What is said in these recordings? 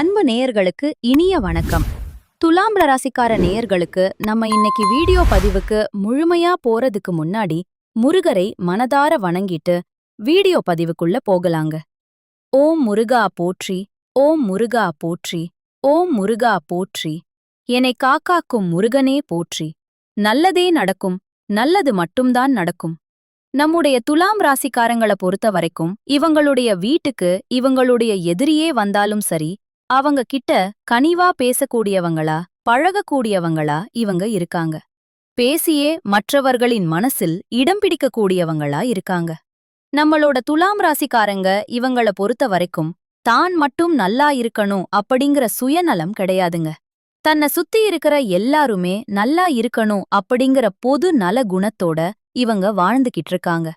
அன்பு நேயர்களுக்கு இனிய வணக்கம். துலாம் ராசிக்கார நேயர்களுக்கு நம்ம இன்னைக்கு வீடியோ பதிவுக்கு முழுமையா போறதுக்கு முன்னாடி முருகரை மனதார வணங்கிட்டு வீடியோ பதிவுக்குள்ள போகலாங்க. ஓம் முருகா போற்றி ஓம் முருகா போற்றி ஓம் முருகா போற்றி. என்னை காக்காக்கும் முருகனே போற்றி. நல்லதே நடக்கும் நல்லது மட்டும்தான் நடக்கும். நம்முடைய துலாம் ராசிக்காரங்கள பொறுத்த வரைக்கும் இவங்களுடைய வீட்டுக்கு இவங்களுடைய எதிரியே வந்தாலும் சரி அவங்க கிட்ட கனிவா பேசக்கூடியவங்களா பழகக்கூடியவங்களா இவங்க இருக்காங்க. பேசியே மற்றவர்களின் மனசில் இடம் பிடிக்கக்கூடியவங்களா இருக்காங்க. நம்மளோட துலாம் ராசிக்காரங்க இவங்கள பொறுத்த வரைக்கும் தான் மட்டும் நல்லா இருக்கணும் அப்படிங்கிற சுயநலம் கிடையாதுங்க. தன்னை சுத்தி இருக்கிற எல்லாருமே நல்லா இருக்கணும் அப்படிங்கிற பொது நல குணத்தோட இவங்க வாழ்ந்துகிட்டு இருக்காங்க.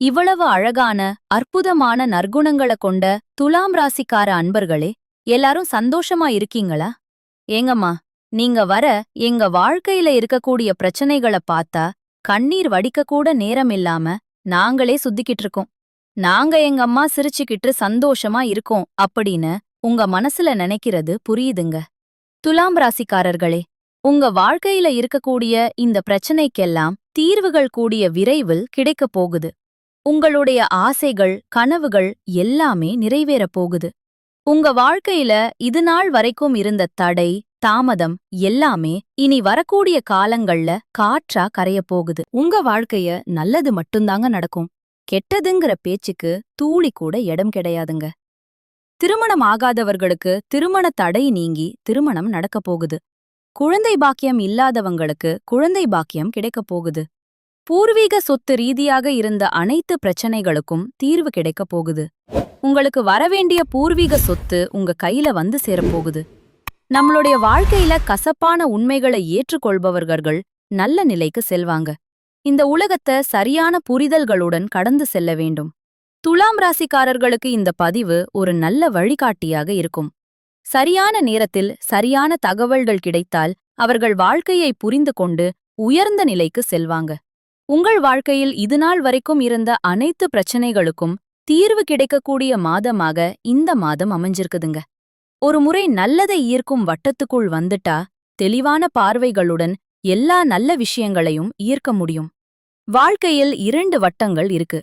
இவ்வளவு அழகான அற்புதமான நற்குணங்கள கொண்ட துலாம் ராசிக்கார அன்பர்களே எல்லாரும் சந்தோஷமா இருக்கீங்களா? ஏங்கம்மா நீங்க வர எங்க வாழ்க்கையில இருக்கக்கூடிய பிரச்சனைகளை பார்த்தா கண்ணீர் வடிக்கக்கூட நேரம் இல்லாம நாங்களே சுத்திக்கிட்டு இருக்கோம். நாங்க எங்க அம்மா சிரிச்சுக்கிட்டு சந்தோஷமா இருக்கோம் அப்படின்னு உங்க மனசுல நினைக்கிறது புரியுதுங்க. துலாம் ராசிக்காரர்களே உங்க வாழ்க்கையில இருக்கக்கூடிய இந்த பிரச்சனைக்கெல்லாம் தீர்வுகள் கூடிய விரைவில் கிடைக்கப் போகுது. உங்களுடைய ஆசைகள் கனவுகள் எல்லாமே நிறைவேறப் போகுது. உங்க வாழ்க்கையில இது நாள் வரைக்கும் இருந்த தடை தாமதம் எல்லாமே இனி வரக்கூடிய காலங்கள்ல காற்றா கரையப் போகுது. உங்க வாழ்க்கைய நல்லது மட்டும்தாங்க நடக்கும். கெட்டதுங்கிற பேச்சுக்கு தூளி கூட இடம் கிடையாதுங்க. திருமணம் ஆகாதவர்களுக்கு திருமண தடை நீங்கி திருமணம் நடக்கப் போகுது. குழந்தை பாக்கியம் இல்லாதவங்களுக்கு குழந்தை பாக்கியம் கிடைக்கப் போகுது. பூர்வீக சொத்து ரீதியாக இருந்த அனைத்து பிரச்சனைகளுக்கும் தீர்வு கிடைக்கப் போகுது. உங்களுக்கு வரவேண்டிய பூர்வீக சொத்து உங்க கையில வந்து சேரப்போகுது. நம்மளுடைய வாழ்க்கையில கசப்பான உண்மைகளை ஏற்றுக்கொள்பவர்கள் நல்ல நிலைக்கு செல்வாங்க. இந்த உலகத்தை சரியான புரிதல்களுடன் கடந்து செல்ல வேண்டும். துலாம் ராசிக்காரர்களுக்கு இந்த பதிவு ஒரு நல்ல வழிகாட்டியாக இருக்கும். சரியான நேரத்தில் சரியான தகவல்கள் கிடைத்தால் அவர்கள் வாழ்க்கையை புரிந்து கொண்டு உயர்ந்த நிலைக்கு செல்வாங்க. உங்கள் வாழ்க்கையில் இதுநாள் வரைக்கும் இருந்த அனைத்து பிரச்சனைகளுக்கும் தீர்வு கிடைக்கக்கூடிய மாதமாக இந்த மாதம் அமைஞ்சிருக்குதுங்க. ஒரு முறை நல்லதை ஈர்க்கும் வட்டத்துக்குள் வந்துட்டா தெளிவான பார்வைகளுடன் எல்லா நல்ல விஷயங்களையும் ஈர்க்க முடியும். வாழ்க்கையில் இரண்டு வட்டங்கள் இருக்கு.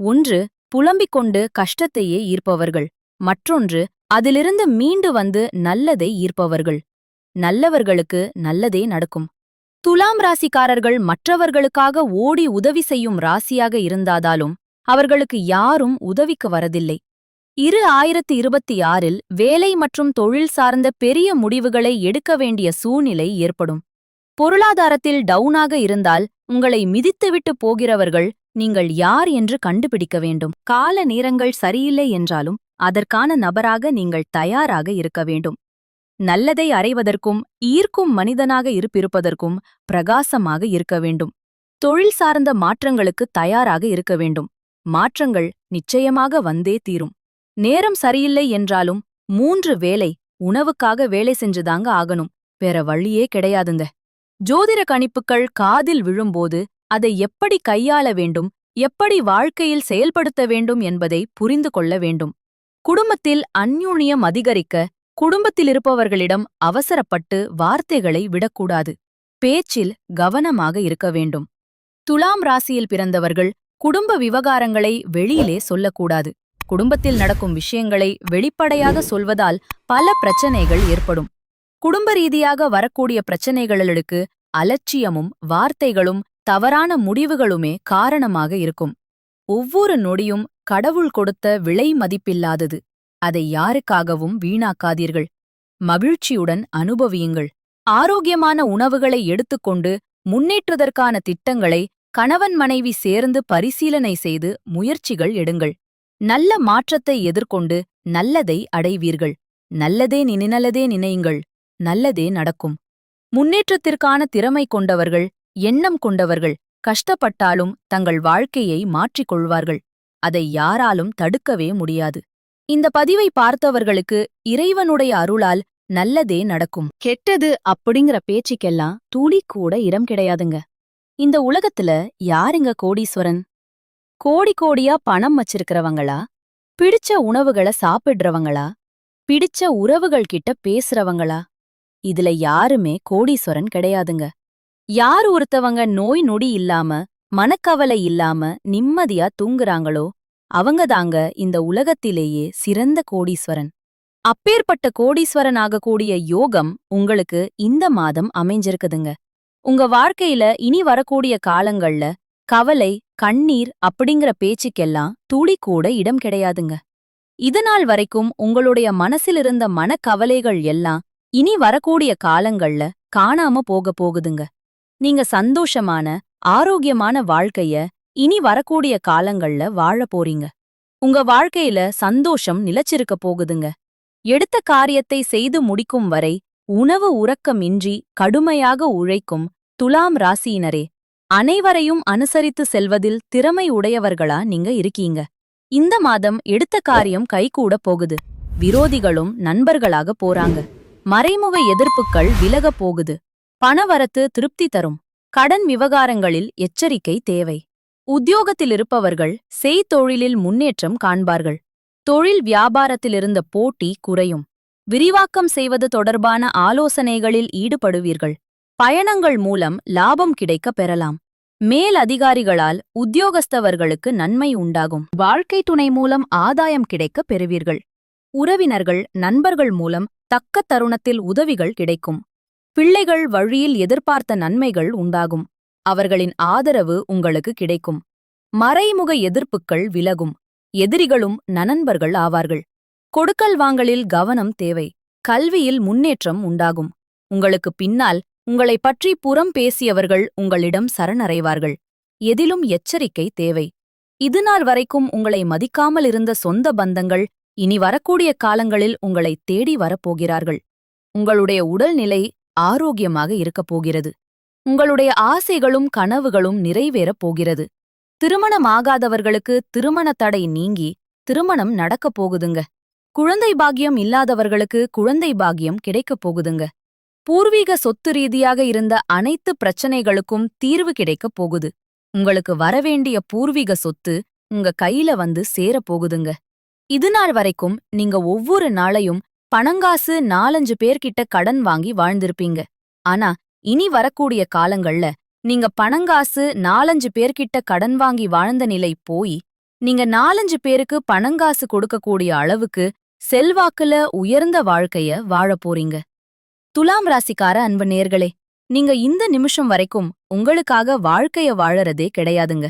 ஒன்று புலம்பிக் கொண்டு கஷ்டத்தையே ஈர்ப்பவர்கள். மற்றொன்று அதிலிருந்து மீண்டு வந்து நல்லதை ஈர்ப்பவர்கள். நல்லவர்களுக்கு நல்லதே நடக்கும். துலாம் ராசிக்காரர்கள் மற்றவர்களுக்காக ஓடி உதவி செய்யும் ராசியாக இருந்தாதாலும் அவர்களுக்கு யாரும் உதவிக்கு வரதில்லை. இரு ஆயிரத்தி இருபத்தி ஆறில் வேலை மற்றும் தொழில் சார்ந்த பெரிய முடிவுகளை எடுக்க வேண்டிய சூழ்நிலை ஏற்படும். பொருளாதாரத்தில் டவுனாக இருந்தால் உங்களை மிதித்துவிட்டு போகிறவர்கள் நீங்கள் யார் என்று கண்டுபிடிக்க வேண்டும். கால நேரங்கள் சரியில்லை என்றாலும் அதற்கான நபராக நீங்கள் தயாராக இருக்க வேண்டும். நல்லதை அறைவதற்கும் ஈர்க்கும் மனிதனாக இருப்பிருப்பதற்கும் பிரகாசமாக இருக்க வேண்டும். தொழில் சார்ந்த மாற்றங்களுக்கு தயாராக இருக்க வேண்டும். மாற்றங்கள் நிச்சயமாக வந்தே தீரும். நேரம் சரியில்லை என்றாலும் மூன்று வேலை உணவுக்காக வேலை செஞ்சுதாங்க ஆகணும். வேற வழியே கிடையாதுங்க. ஜோதிட கணிப்புகள் காதில் விழும்போது அதை எப்படி கையாள வேண்டும் எப்படி வாழ்க்கையில் செயல்படுத்த வேண்டும் என்பதை புரிந்து கொள்ள வேண்டும். குடும்பத்தில் அந்யூனியம் அதிகரிக்க குடும்பத்தில் இருப்பவர்களிடம் அவசரப்பட்டு வார்த்தைகளை விடக்கூடாது. பேச்சில் கவனமாக இருக்க வேண்டும். துலாம் ராசியில் பிறந்தவர்கள் குடும்ப விவகாரங்களை வெளியிலே சொல்லக்கூடாது. குடும்பத்தில் நடக்கும் விஷயங்களை வெளிப்படையாக சொல்வதால் பல பிரச்சனைகள் ஏற்படும். குடும்ப ரீதியாக வரக்கூடிய பிரச்சனைகளுக்கு அலட்சியமும் வார்த்தைகளும் தவறான முடிவுகளுமே காரணமாக இருக்கும். ஒவ்வொரு நொடியும் கடவுள் கொடுத்த விலை மதிப்பில்லாதது. அதை யாருக்காகவும் வீணாக்காதீர்கள். மகிழ்ச்சியுடன் அனுபவியுங்கள். ஆரோக்கியமான உணவுகளை எடுத்துக்கொண்டு முன்னேற்றுவதற்கான திட்டங்களை கணவன் மனைவி சேர்ந்து பரிசீலனை செய்து முயற்சிகள் எடுங்கள். நல்ல மாற்றத்தை எதிர்கொண்டு நல்லதை அடைவீர்கள். நல்லதே நினைநலதே நினையுங்கள். நல்லதே நடக்கும். முன்னேற்றத்திற்கான திறமை கொண்டவர்கள் எண்ணம் கொண்டவர்கள் கஷ்டப்பட்டாலும் தங்கள் வாழ்க்கையை மாற்றிக் கொள்வார்கள் அதை யாராலும் தடுக்கவே முடியாது. இந்த பதிவை பார்த்தவர்களுக்கு இறைவனுடைய அருளால் நல்லதே நடக்கும். கெட்டது அப்படிங்கிற பேச்சுக்கெல்லாம் துளி கூட இடம் கிடையாதுங்க. இந்த உலகத்துல யாருங்க கோடீஸ்வரன்? கோடி கோடியா பணம் வச்சிருக்கிறவங்களா? பிடிச்ச உணவுகளை சாப்பிடுறவங்களா? பிடிச்ச உறவுகள் கிட்ட பேசுறவங்களா? இதுல யாருமே கோடீஸ்வரன் கிடையாதுங்க. யார் ஒருத்தவங்க நோய் நொடி இல்லாம மனக்கவலை இல்லாம நிம்மதியா தூங்குறாங்களோ அவங்கதாங்க இந்த உலகத்திலேயே சிறந்த கோடீஸ்வரன். அப்பேற்பட்ட கோடீஸ்வரன் ஆகக்கூடிய யோகம் உங்களுக்கு இந்த மாதம் அமைஞ்சிருக்குதுங்க. உங்க வாழ்க்கையில இனி வரக்கூடிய காலங்கள்ல கவலை கண்ணீர் அப்படிங்கிற பேச்சுக்கெல்லாம் துளி கூட இடம் கிடையாதுங்க. இதனால் வரைக்கும் உங்களுடைய மனசிலிருந்த மனக்கவலைகள் எல்லாம் இனி வரக்கூடிய காலங்கள்ல காணாம போக போகுதுங்க. நீங்க சந்தோஷமான ஆரோக்கியமான வாழ்க்கைய இனி வரக்கூடிய காலங்கள்ல வாழ போறீங்க. உங்க வாழ்க்கையில சந்தோஷம் நிலச்சிருக்க போகுதுங்க. எடுத்த காரியத்தை செய்து முடிக்கும் வரை உணவு உறக்கமின்றி கடுமையாக உழைக்கும் துலாம் ராசியினரே அனைவரையும் அனுசரித்து செல்வதில் திறமை உடையவர்களா நீங்க இருக்கீங்க. இந்த மாதம் எடுத்த காரியம் கைகூட போகுது. விரோதிகளும் நண்பர்களாக போறாங்க. மறைமுக எதிர்ப்புகள் விலகப் போகுது. பணவரத்து திருப்தி தரும். கடன் விவகாரங்களில் எச்சரிக்கை தேவை. உத்தியோகத்தில் இருப்பவர்கள் செய்தொழிலில் முன்னேற்றம் காண்பார்கள். தொழில் வியாபாரத்திலிருந்த போட்டி குறையும். விரிவாக்கம் செய்வது தொடர்பான ஆலோசனைகளில் ஈடுபடுவீர்கள். பயணங்கள் மூலம் லாபம் கிடைக்க பெறலாம். மேல் அதிகாரிகளால் உத்தியோகஸ்தவர்களுக்கு நன்மை உண்டாகும். வாழ்க்கை துணை மூலம் ஆதாயம் கிடைக்க பெறுவீர்கள். உறவினர்கள் நண்பர்கள் மூலம் தக்க தருணத்தில் உதவிகள் கிடைக்கும். பிள்ளைகள் வழியில் எதிர்பார்த்த நன்மைகள் உண்டாகும். அவர்களின் ஆதரவு உங்களுக்கு கிடைக்கும். மறைமுக எதிர்ப்புக்கள் விலகும். எதிரிகளும் நனன்பர்கள் ஆவார்கள். கொடுக்கல் வாங்கலில் கவனம் தேவை. கல்வியில் முன்னேற்றம் உண்டாகும். உங்களுக்கு பின்னால் உங்களை பற்றி புறம் பேசியவர்கள் உங்களிடம் சரணடைவார்கள். எதிலும் எச்சரிக்கை தேவை. இதுநாள் வரைக்கும் உங்களை மதிக்காமல் இருந்த சொந்த பந்தங்கள் இனி வரக்கூடிய காலங்களில் உங்களை தேடி வரப்போகிறார்கள். உங்களுடைய உடல்நிலை ஆரோக்கியமாக இருக்கப் போகிறது. உங்களுடைய ஆசைகளும் கனவுகளும் நிறைவேறப் போகிறது. திருமணமாகாதவர்களுக்கு திருமண தடை நீங்கி திருமணம் நடக்கப் போகுதுங்க. குழந்தை பாக்கியம் இல்லாதவர்களுக்கு குழந்தை பாக்கியம் கிடைக்கப் போகுதுங்க. பூர்வீக சொத்து ரீதியாக இருந்த அனைத்து பிரச்சனைகளுக்கும் தீர்வு கிடைக்கப் போகுது. உங்களுக்கு வரவேண்டிய பூர்வீக சொத்து உங்க கையில வந்து சேரப் போகுதுங்க. இதுநாள் வரைக்கும் நீங்க ஒவ்வொரு நாளையும் பணங்காசு நாலஞ்சு பேர்கிட்ட கடன் வாங்கி வாழ்ந்திருப்பீங்க. ஆனா இனி வரக்கூடிய காலங்கள்ல நீங்க பணங்காசு நாலஞ்சு பேர்கிட்ட கடன் வாங்கி வாழ்ந்த நிலை போய் நீங்க நாலஞ்சு பேருக்கு பணங்காசு கொடுக்கக்கூடிய அளவுக்கு செல்வாக்குல உயர்ந்த வாழ்க்கைய வாழப் போறீங்க. துலாம் ராசிக்கார அன்பு நேர்களே நீங்க இந்த நிமிஷம் வரைக்கும் உங்களுக்காக வாழ்க்கைய வாழறதே கிடையாதுங்க.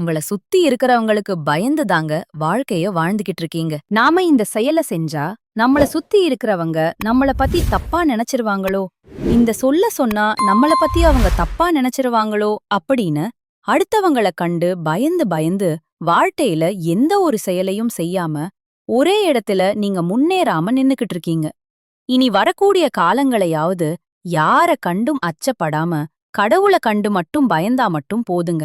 உங்கள சுத்தி இருக்கிறவங்களுக்கு பயந்து தாங்க வாழ்க்கைய வாழ்ந்துகிட்டு இருக்கீங்க. நாம இந்த செயல செஞ்சா நம்மள சுத்தி இருக்கிறவங்க நம்மள பத்தி தப்பா நினைச்சிருவாங்களோ? இந்த சொல்ல சொன்னா நம்மள பத்தி அவங்க தப்பா நினைச்சிருவாங்களோ? அப்படின்னு அடுத்தவங்கள கண்டு பயந்து பயந்து வாழ்க்கையில எந்த ஒரு செயலையும் செய்யாம ஒரே இடத்துல நீங்க முன்னேறாம நின்னுக்கிட்டு இருக்கீங்க. இனி வரக்கூடிய காலங்களையாவது யார கண்டும் அச்சப்படாம கடவுள கண்டு மட்டும் பயந்தா மட்டும் போதுங்க.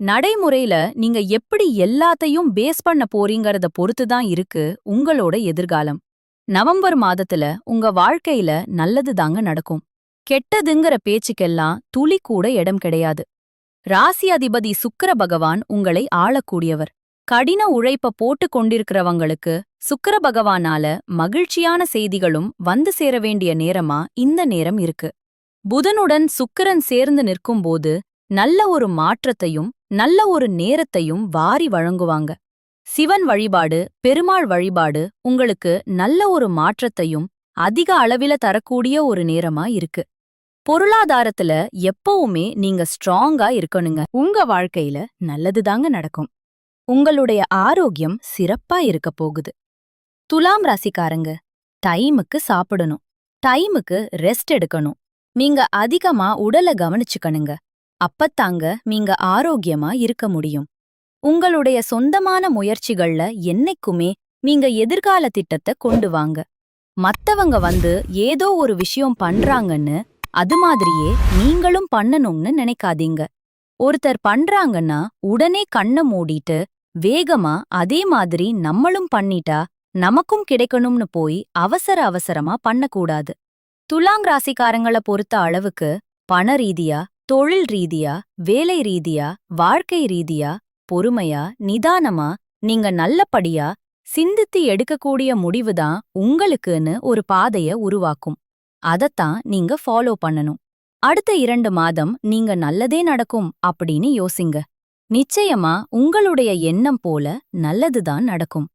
நடைமுறையில நீங்க எப்படி எல்லாத்தையும் பேஸ் பண்ண போறீங்கறத பொறுத்து தான் இருக்கு உங்களோட எதிர்காலம். நவம்பர் மாதத்துல உங்க வாழ்க்கையில நல்லது தாங்க நடக்கும். கெட்டதுங்கிற பேச்சுக்கெல்லாம் துளி கூட இடம் கிடையாது. ராசி அதிபதி சுக்கர பகவான் உங்களை ஆளக்கூடியவர். கடின உழைப்ப போட்டு கொண்டிருக்கிறவங்களுக்கு சுக்கர பகவானால மகிழ்ச்சியான செய்திகளும் வந்து சேர வேண்டிய நேரமா இந்த நேரம் இருக்கு. புதனுடன் சுக்கிரன் சேர்ந்து நிற்கும்போது நல்ல ஒரு மாற்றத்தையும் நல்ல ஒரு நேரத்தையும் வாரி வழங்குவாங்க. சிவன் வழிபாடு பெருமாள் வழிபாடு உங்களுக்கு நல்ல ஒரு மாற்றத்தையும் அதிக அளவில தரக்கூடிய ஒரு நேரமா இருக்கு. பொருளாதாரத்துல எப்பவுமே நீங்க ஸ்ட்ராங்கா இருக்கணுங்க. உங்க வாழ்க்கையில நல்லதுதாங்க நடக்கும். உங்களுடைய ஆரோக்கியம் சிறப்பா இருக்க போகுது. துலாம் ராசிக்காரங்க டைமுக்கு சாப்பிடணும். டைமுக்கு ரெஸ்ட் எடுக்கணும். நீங்க அதிகமா உடல கவனிச்சுக்கணுங்க. அப்பத்தாங்க நீங்க ஆரோக்கியமா இருக்க முடியும். உங்களுடைய சொந்தமான முயற்சிகள்ல என்னைக்குமே நீங்க எதிர்கால திட்டத்தை கொண்டு வாங்க. மத்தவங்க வந்து ஏதோ ஒரு விஷயம் பண்றாங்கன்னு அது மாதிரியே நீங்களும் பண்ணணும்னு நினைக்காதீங்க. ஒருத்தர் பண்றாங்கன்னா உடனே கண்ண மூடிட்டு வேகமா அதே மாதிரி நம்மளும் பண்ணிட்டா நமக்கும் கிடைக்கணும்னு போய் அவசர அவசரமா பண்ணக்கூடாது. துலாங் ராசிக்காரங்கள பொறுத்த அளவுக்கு பண ரீதியா தொழில் ரீதியா வேலை ரீதியா வாழ்க்கை ரீதியா பொறுமையா நிதானமா நீங்க நல்லபடியா சிந்தித்து எடுக்கக்கூடிய முடிவுதான் உங்களுக்குன்னு ஒரு பாதைய உருவாக்கும். அதத்தான் நீங்க ஃபாலோ பண்ணணும். அடுத்த இரண்டு மாதம் நீங்க நல்லதே நடக்கும் அப்படின்னு யோசிங்க. நிச்சயமா உங்களுடைய எண்ணம் போல நல்லதுதான் நடக்கும்.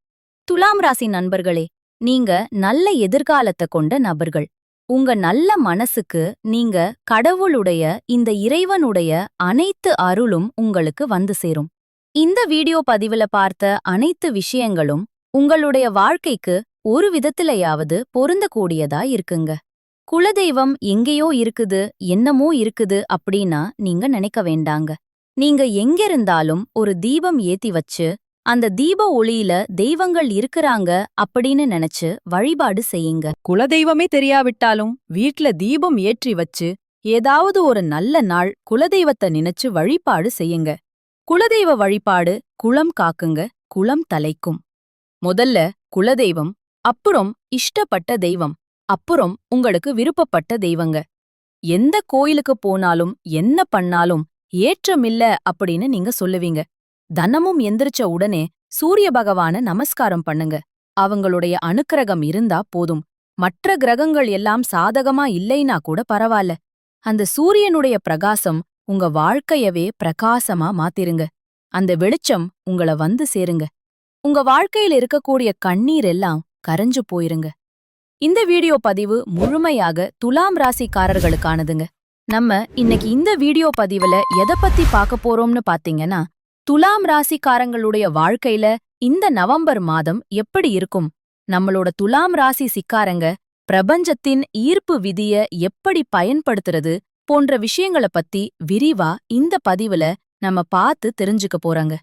துலாம் ராசி நண்பர்களே நீங்க நல்ல எதிர்காலத்தை கொண்ட நபர்கள். உங்க நல்ல மனசுக்கு நீங்க கடவுளுடைய இந்த இறைவனுடைய அனைத்து அருளும் உங்களுக்கு வந்து சேரும். இந்த வீடியோ பதிவுல பார்த்த அனைத்து விஷயங்களும் உங்களுடைய வாழ்க்கைக்கு ஒரு விதத்திலையாவது பொருந்தக்கூடியதா இருக்குங்க. குலதெய்வம் எங்கேயோ இருக்குது என்னமோ இருக்குது அப்படின்னா நீங்க நினைக்க வேண்டாங்க. நீங்க எங்கிருந்தாலும் ஒரு தீபம் ஏத்தி வச்சு அந்த தீப ஒளியில தெய்வங்கள் இருக்கிறாங்க அப்படின்னு நினைச்சு வழிபாடு செய்யுங்க. குலதெய்வமே தெரியாவிட்டாலும் வீட்ல தீபம் ஏற்றி வச்சு ஏதாவது ஒரு நல்ல நாள் குலதெய்வத்தை நினைச்சு வழிபாடு செய்யுங்க. குலதெய்வ வழிபாடு குளம் காக்குங்க குளம் தலைக்கும். முதல்ல குலதெய்வம் அப்புறம் இஷ்டப்பட்ட தெய்வம் அப்புறம் உங்களுக்கு விருப்பப்பட்ட தெய்வங்க. எந்த கோயிலுக்கு போனாலும் என்ன பண்ணாலும் ஏற்றமில்ல அப்படின்னு நீங்க சொல்லுவீங்க. தனமும் எந்திரிச்ச உடனே சூரிய பகவான நமஸ்காரம் பண்ணுங்க. அவங்களுடைய அனுக்கிரகம் இருந்தா போதும். மற்ற கிரகங்கள் எல்லாம் சாதகமா இல்லைனா கூட பரவாயில்ல அந்த சூரியனுடைய பிரகாசம் உங்க வாழ்க்கையவே பிரகாசமா மாத்திருங்க. அந்த வெளிச்சம் உங்கள வந்து சேருங்க. உங்க வாழ்க்கையில இருக்கக்கூடிய கண்ணீர் எல்லாம் கரைஞ்சு போயிருங்க. இந்த வீடியோ பதிவு முழுமையாக துலாம் ராசிக்காரர்களுக்கானதுங்க. நம்ம இன்னைக்கு இந்த வீடியோ பதிவுல எதை பத்தி பார்க்க போறோம்னு பாத்தீங்கன்னா துலாம் ராசிக்காரங்களுடைய வாழ்க்கையில இந்த நவம்பர் மாதம் எப்படி இருக்கும்? நம்மளோட துலாம் ராசி சிக்காரங்க பிரபஞ்சத்தின் ஈர்ப்பு விதிய எப்படி பயன்படுத்துறது போன்ற விஷயங்கள பத்தி விரிவா இந்த பதிவுல நம்ம பார்த்து தெரிஞ்சுக்க போறாங்க.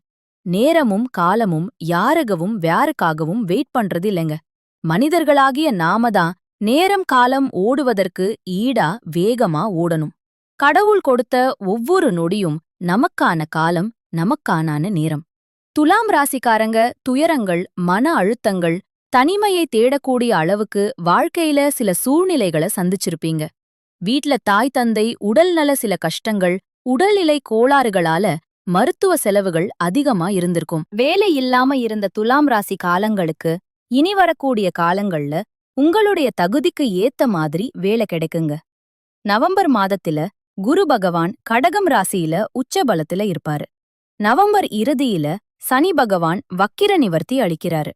நேரமும் காலமும் யாருகவும் வேறுக்காகவும் வெயிட் பண்றது இல்லைங்க. மனிதர்களாகிய நாம தான் நேரம் காலம் ஓடுவதற்கு ஈடா வேகமா ஓடணும். கடவுள் கொடுத்த ஒவ்வொரு நொடியும் நமக்கான காலம் நமக்கானான நேரம். துலாம் ராசிக்காரங்க துயரங்கள் மன அழுத்தங்கள் தனிமையை தேடக்கூடிய அளவுக்கு வாழ்க்கையில சில சூழ்நிலைகளை சந்திச்சிருப்பீங்க. வீட்ல தாய் தந்தை உடல்நல சில கஷ்டங்கள் உடல்நிலை கோளாறுகளால மருத்துவ செலவுகள் அதிகமா இருந்திருக்கும். வேலை இல்லாம இருந்த துலாம் ராசி காலங்களுக்கு இனி வரக்கூடிய காலங்கள்ல உங்களுடைய தகுதிக்கு ஏத்த மாதிரி வேலை கிடைக்குங்க. நவம்பர் மாதத்துல குரு பகவான் கடகம் ராசியில உச்சபலத்துல இருப்பாரு. நவம்பர் இறுதியில சனி பகவான் வக்கிர நிவர்த்தி அளிக்கிறாரு.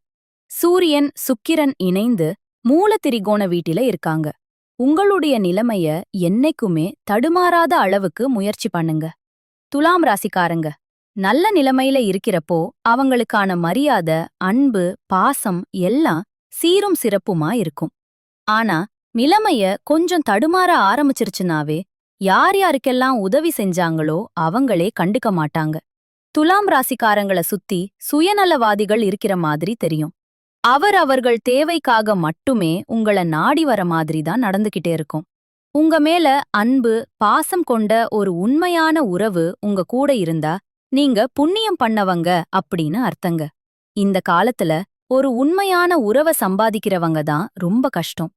சூரியன் சுக்கிரன் இணைந்து மூலத்திரிகோண வீட்டில இருக்காங்க. உங்களுடைய நிலைமைய என்னைக்குமே தடுமாறாத அளவுக்கு முயற்சி பண்ணுங்க. துலாம் ராசிக்காரங்க நல்ல நிலைமையில இருக்கிறப்போ அவங்களுக்கான மரியாதை அன்பு பாசம் எல்லாம் சீரும் சிறப்புமா இருக்கும். ஆனா நிலைமைய கொஞ்சம் தடுமாற ஆரம்பிச்சிருச்சுனாவே யார் யாருக்கெல்லாம் உதவி செஞ்சாங்களோ அவங்களே கண்டுக்க மாட்டாங்க. துலாம் ராசிக்காரங்கள சுத்தி சுயநலவாதிகள் இருக்கிற மாதிரி தெரியும். அவர் அவர்கள் தேவைக்காக மட்டுமே உங்கள நாடி வர மாதிரி தான் நடந்துகிட்டே இருக்கும். உங்க மேல அன்பு பாசம் கொண்ட ஒரு உண்மையான உறவு உங்க கூட இருந்தா நீங்க புண்ணியம் பண்ணவங்க அப்படின்னு அர்த்தங்க. இந்த காலத்துல ஒரு உண்மையான உறவை சம்பாதிக்கிறவங்க தான் ரொம்ப கஷ்டம்.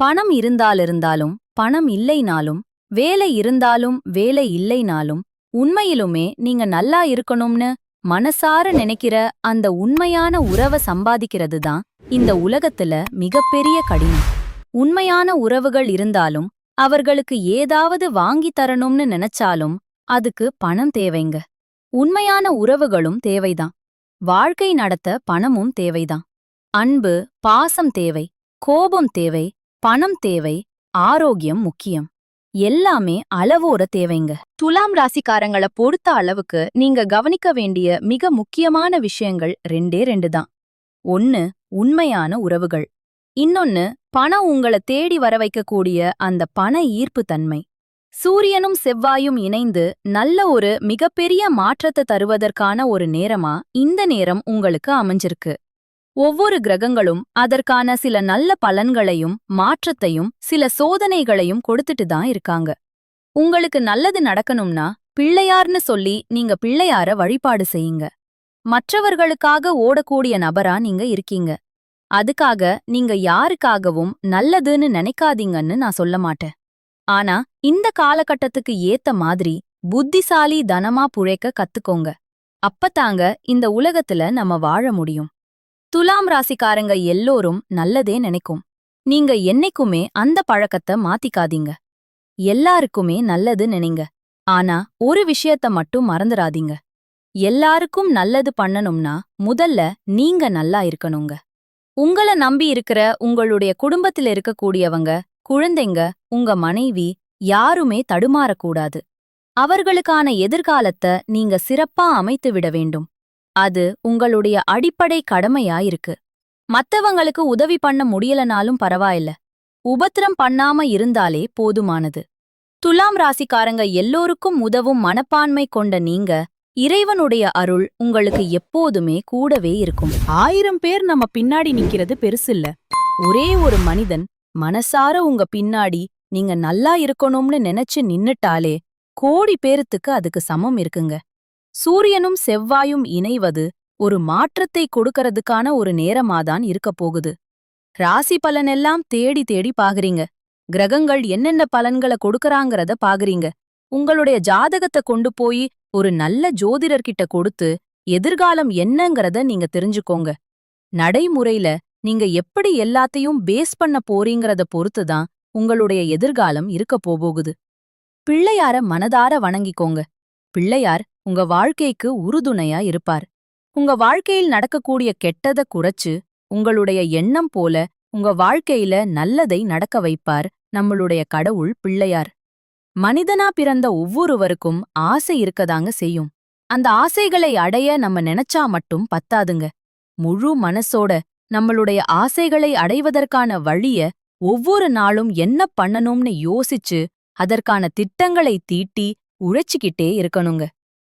பணம் இருந்தாலிருந்தாலும் பணம் இல்லைனாலும் வேலை இருந்தாலும் வேலை இல்லைனாலும் உண்மையிலுமே நீங்க நல்லா இருக்கணும்னு மனசார நினைக்கிற அந்த உண்மையான உறவை சம்பாதிக்கிறது தான் இந்த உலகத்துல மிகப்பெரிய கடினம். உண்மையான உறவுகள் இருந்தாலும் அவர்களுக்கு ஏதாவது வாங்கி தரணும்னு நினைச்சாலும் அதுக்கு பணம் தேவைங்க. உண்மையான உறவுகளும் தேவைதான். வாழ்க்கை நடத்த பணமும் தேவைதான். அன்பு பாசம் தேவை கோபம் தேவை பணம் தேவை ஆரோக்கியம் முக்கியம். எல்லாமே அளவோட தேவைங்க. துலாம் ராசிக்காரங்கள பொறுத்த அளவுக்கு நீங்க கவனிக்க வேண்டிய மிக முக்கியமான விஷயங்கள் ரெண்டே ரெண்டு தான். ஒன்னு உண்மையான உறவுகள். இன்னொன்னு பணம் உங்கள தேடி வர வைக்கக்கூடிய அந்த பண ஈர்ப்பு தன்மை. சூரியனும் செவ்வாயும் இணைந்து நல்ல ஒரு மிகப்பெரிய மாற்றத்தை தருவதற்கான ஒரு நேரமா இந்த நேரம் உங்களுக்கு அமைஞ்சிருக்கு. ஒவ்வொரு கிரகங்களும் அதற்கான சில நல்ல பலன்களையும் மாற்றத்தையும் சில சோதனைகளையும் கொடுத்துட்டு தான் இருக்காங்க. உங்களுக்கு நல்லது நடக்கணும்னா பிள்ளையார்னு சொல்லி நீங்க பிள்ளையார வழிபாடு செய்யுங்க. மற்றவர்களுக்காக ஓடக்கூடிய நபரா நீங்க இருக்கீங்க. அதுக்காக நீங்க யாருக்காகவும் நல்லதுன்னு நினைக்காதீங்கன்னு நான் சொல்ல மாட்டேன். ஆனா இந்த காலகட்டத்துக்கு ஏத்த மாதிரி புத்திசாலி தனமா புழைக்க கத்துக்கோங்க. அப்பத்தாங்க இந்த உலகத்துல நம்ம வாழ முடியும். துலாம் ராசிக்காரங்க எல்லோரும் நல்லதே நினைக்கும். நீங்க என்னைக்குமே அந்த பழக்கத்தை மாத்திக்காதீங்க. எல்லாருக்குமே நல்லது நினைங்க. ஆனா ஒரு விஷயத்த மட்டும் மறந்துடாதீங்க எல்லாருக்கும் நல்லது பண்ணணும்னா முதல்ல நீங்க நல்லா இருக்கணுங்க. உங்கள நம்பி இருக்கிற உங்களுடைய குடும்பத்துல இருக்கக்கூடியவங்க குழந்தைங்க உங்க மனைவி யாருமே தடுமாறக்கூடாது. அவர்களுக்கான எதிர்காலத்தை நீங்க சிறப்பா அமைத்து விட வேண்டும். அது உங்களுடைய அடிப்படை கடமையாயிருக்கு. மத்தவங்களுக்கு உதவி பண்ண முடியலனாலும் பரவாயில்ல. உபத்திரம் பண்ணாம இருந்தாலே போதுமானது. துலாம் ராசிக்காரங்க எல்லோருக்கும் உதவும் மனப்பான்மை கொண்ட நீங்க இறைவனுடைய அருள் உங்களுக்கு எப்போதுமே கூடவே இருக்கும். ஆயிரம் பேர் நம்ம பின்னாடி நிக்கிறது பெருசில்ல ஒரே ஒரு மனிதன் மனசார உங்க பின்னாடி நீங்க நல்லா இருக்கணும்னு நினைச்சு நின்னுட்டாலே கோடி பேருத்துக்கு அதுக்கு சமம் இருக்குங்க. சூரியனும் செவ்வாயும் இணைவது ஒரு மாற்றத்தை கொடுக்கறதுக்கான ஒரு நேரமாதான் இருக்க போகுது. ராசி பலனெல்லாம் தேடி தேடி பாக்குறீங்க. கிரகங்கள் என்னென்ன பலன்களை கொடுக்கறாங்கிறத பாக்குறீங்க. உங்களுடைய ஜாதகத்தை கொண்டு போய் ஒரு நல்ல ஜோதிடர்கிட்ட கொடுத்து எதிர்காலம் என்னங்கறத நீங்க தெரிஞ்சுக்கோங்க. நடைமுறையில நீங்க எப்படி எல்லாத்தையும் பேஸ் பண்ண போறீங்கறத பொறுத்துதான் உங்களுடைய எதிர்காலம் இருக்க போகுது. பிள்ளையார மனதார வணங்கிக்கோங்க. பிள்ளையார் உங்க வாழ்க்கைக்கு உறுதுணையா இருப்பார். உங்க வாழ்க்கையில் நடக்கக்கூடிய கெட்டத குறைச்சு உங்களுடைய எண்ணம் போல உங்க வாழ்க்கையில நல்லதை நடக்க வைப்பார் நம்மளுடைய கடவுள் பிள்ளையார். மனிதனா பிறந்த ஒவ்வொருவருக்கும் ஆசை இருக்கதாங்க செய்யும். அந்த ஆசைகளை அடைய நம்ம நினைச்சா மட்டும் பத்தாதுங்க. முழு மனசோட நம்மளுடைய ஆசைகளை அடைவதற்கான வழிய ஒவ்வொரு நாளும் என்ன பண்ணணும்னு யோசிச்சு அதற்கான திட்டங்களை தீட்டி உழைச்சிக்கிட்டே இருக்கணுங்க.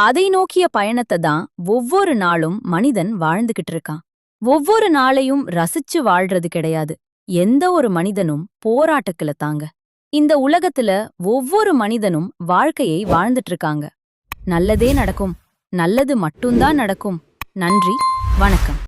அதை நோக்கிய பயணத்தை தான் ஒவ்வொரு நாளும் மனிதன் வாழ்ந்துகிட்டு இருக்கான். ஒவ்வொரு நாளையும் ரசிச்சு வாழ்றது கிடையாது. எந்த ஒரு மனிதனும் போராட்டத்துல தாங்க. இந்த உலகத்துல ஒவ்வொரு மனிதனும் வாழ்க்கையை வாழ்ந்துட்டு இருக்காங்க. நல்லதே நடக்கும். நல்லது மட்டும்தான் நடக்கும். நன்றி. வணக்கம்.